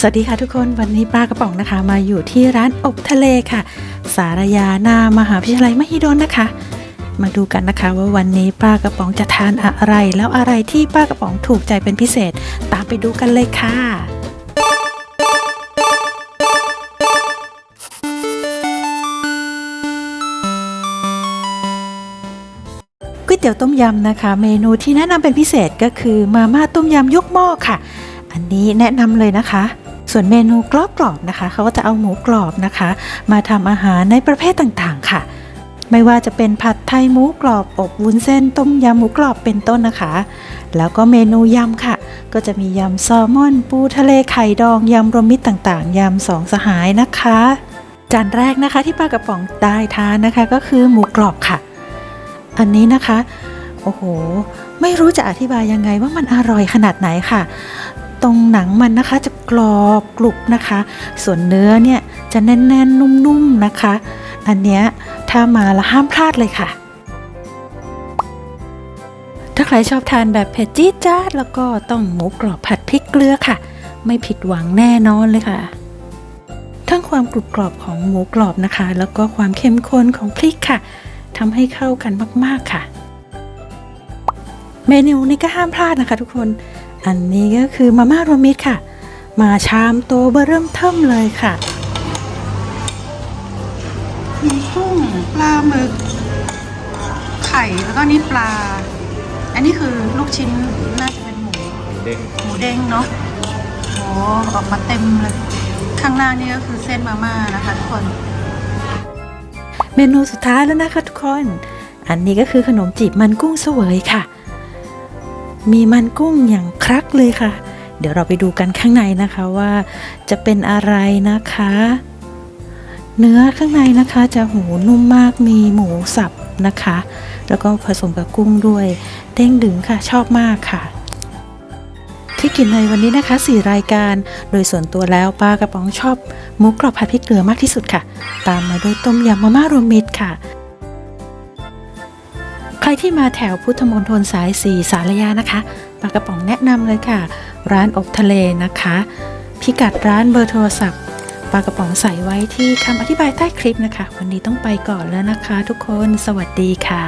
สวัสดีค่ะทุกคนวันนี้ปลากระป๋องนะคะ มาอยู่ที่ร้านอบทะเลค่ะ สารยาหน้ามหาวิทยาลัยมหิดลนะคะ มาดูกันนะคะว่าวันนี้ปลากระป๋องจะทานอะไร แล้วอะไรที่ปลากระป๋องถูกใจเป็นพิเศษ ตามไปดูกันเลยค่ะ ก๋วยเตี๋ยวต้มยำนะคะ เมนูที่แนะนำเป็นพิเศษก็คือมาม่าต้มยำยกหม้อค่ะอันนี้แนะนำเลยนะคะ ส่วนเมนูกรอบกรอบๆนะคะเขาก็จะเอาหมูกรอบนะคะ มาทำอาหารในประเภทต่างๆค่ะ ไม่ว่าจะเป็นผัดไทยหมูกรอบอบวุ้นเส้นต้มยำหมูกรอบเป็นต้นนะคะ แล้วก็เมนูยำค่ะ ก็จะมียำแซลมอน ปูทะเลไข่ดองยำรวมมิตรต่างๆยำสองสหายนะคะ จานแรกนะคะที่ปลากระป๋องได้ทานนะคะ ก็คือหมูกรอบค่ะ อันนี้นะคะโอ้โห ไม่รู้จะอธิบายยังไงว่ามันอร่อยขนาดไหนค่ะ ตรงหนังมันนะคะจะกรอบกรุบนะคะ ส่วนเนื้อเนี่ยจะแน่นๆนนุ่มๆนะคะ อันเนี้ยถ้ามาล้วห้ามพลาดเลยค่ะ ถ้าใครชอบทานแบบเผ็ดจี๊ดจ๊าดแล้วก็ต้องหมูกรอบผัดพริกเกลือค่ะ ไม่ผิดหวังแน่นอนเลยค่ะ ทั้งความกรุบกรอบของหมูกรอบนะคะ แล้วก็ความเข้มข้นของพริกค่ะทำให้เข้ากันมากๆค่ะ เมนูนี้ก็ห้ามพลาดนะคะ ทุกคน อันนี้ก็คือมาม่ารวมมิตรค่ะ มาชามโตเบอร์เริ่มเทิมเลยค่ะ มีกุ้งปลาหมึก ไข่แล้วก็นี่ปลา อันนี้คือลูกชิ้นน่าจะเป็นหมูเด้งหมูเด้งเนาะโอ้ออกมาเต็มเลย ข้างล่างนี่ก็คือเส้นมาม่านะคะทุกคน เมนูสุดท้ายแล้วนะคะทุกคน อันนี้ก็คือขนมจีบมันกุ้งเสวยค่ะ มีมันกุ้งอย่างครักเลยค่ะ เดี๋ยวเราไปดูกันข้างในนะคะว่าจะเป็นอะไรนะคะ เนื้อข้างในนะคะจะหูนุ่มมากมีหมูสับนะคะ แล้วก็ผสมกับกุ้งด้วยเด้งดึงค่ะชอบมากค่ะที่กินในวันนี้นะคะ 4 รายการ โดยส่วนตัวแล้วปลากระป๋องชอบหมูกรอบผัดพริกเกลือมากที่สุดค่ะ ตามมาด้วยต้มยำมาม่ารวมมิตรค่ะ ครที่มาแถวพุทธมณฑลสายสีสารยานะคะปากระป๋องแนะนำเลยค่ะ ร้านอบทะเลนะคะ พิกัดร้านเบอร์โทรศัพท์ปากระป๋องใส่ไว้ที่คำอธิบายใต้คลิปนะคะ วันนี้ต้องไปก่อนแล้วนะคะ ทุกคนสวัสดีค่ะ